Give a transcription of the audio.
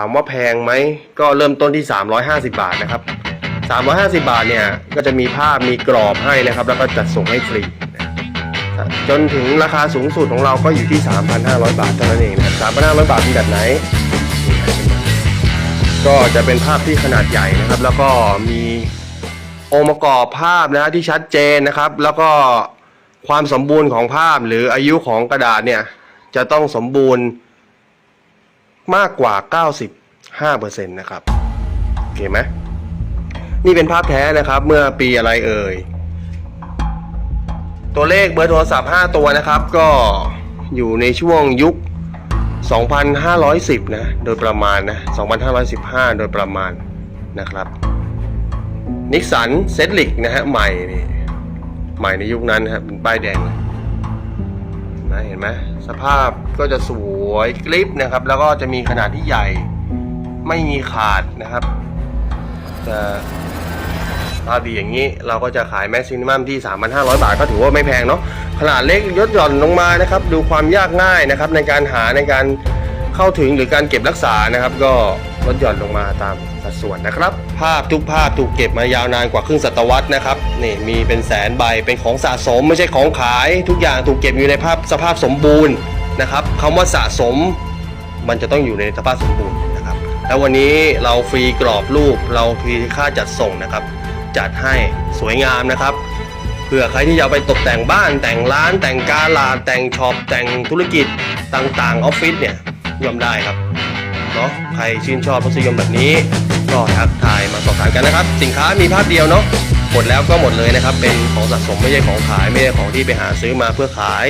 ามว่าแพงไหมก็เริ่มต้นที่ 350 บาทนะครับ 350 บาทเนี่ยก็จะมีภาพมีกรอบให้นะครับ แล้วก็จัดส่งให้ฟรี จนถึงราคาสูงสุดของเราก็อยู่ที่ 3,500 บาทเท่านั้นเองนะครับ3,500 บาทเป็นแบบไหน ก็จะเป็นภาพที่ขนาดใหญ่นะครับ แล้วก็มีองค์ประกอบภาพนะที่ชัดเจนนะครับ แล้วก็ความสมบูรณ์ของภาพหรืออายุของกระดาษเนี่ยจะต้องสมบูรณ์ มากกว่า 95%นะครับโอเคไหมนี่เป็นภาพแท้นะครับ เมื่อปีอะไรเอ่ย ตัวเลขเบอร์โทรศัพท์ 5 ตัวนะครับ ก็อยู่ในช่วงยุค 2,510 นะ โดยประมาณนะ 2,515 โดยประมาณนะครับนิกสันเซตลิกนะฮะใหม่นี่ใหม่ในยุคนั้นนะครับเป็นป้ายแดงเลย นะเห็นไหมสภาพก็จะสวยกริปนะครับ แล้วก็จะมีขนาดที่ใหญ่ ไม่มีขาดนะครับ จะภาพดีอย่างนี้เราก็จะขายแม็กซิมัมที่ 3,500 บาทก็ถือว่าไม่แพงเนาะขนาดเล็กยดหย่อนลงมานะครับ ดูความยากง่ายนะครับ ในการหาในการเข้าถึงหรือการเก็บรักษานะครับ ก็ ลดหย่อนลงมาตามสัดส่วนนะครับ ภาพทุกภาพถูกเก็บมายาวนานกว่าครึ่งศตวรรษนะครับนี่มีเป็นแสนใบเป็นของสะสมไม่ใช่ของขาย ทุกอย่างถูกเก็บอยู่ในภาพสภาพสมบูรณ์นะครับคำว่าสะสมมันจะต้องอยู่ในสภาพสมบูรณ์นะครับแล้ววันนี้เราฟรีกรอบรูปเราฟรีค่าจัดส่งนะครับ จัดให้สวยงามนะครับเผื่อใครที่จะเอาไปตกแต่งบ้านแต่งร้านแต่งกาลาแต่งช็อปแต่งธุรกิจต่างๆออฟฟิศเนี่ยยอมได้ครับ เนาะใครชื่นชอบรสนิยมแบบนี้ ก็ทักทายมาสอบถามกันนะครับ สินค้ามีภาพเดียวเนาะหมดแล้วก็หมดเลยนะครับ เป็นของสะสมไม่ใช่ของขายไม่ใช่ของที่ไปหาซื้อมาเพื่อขาย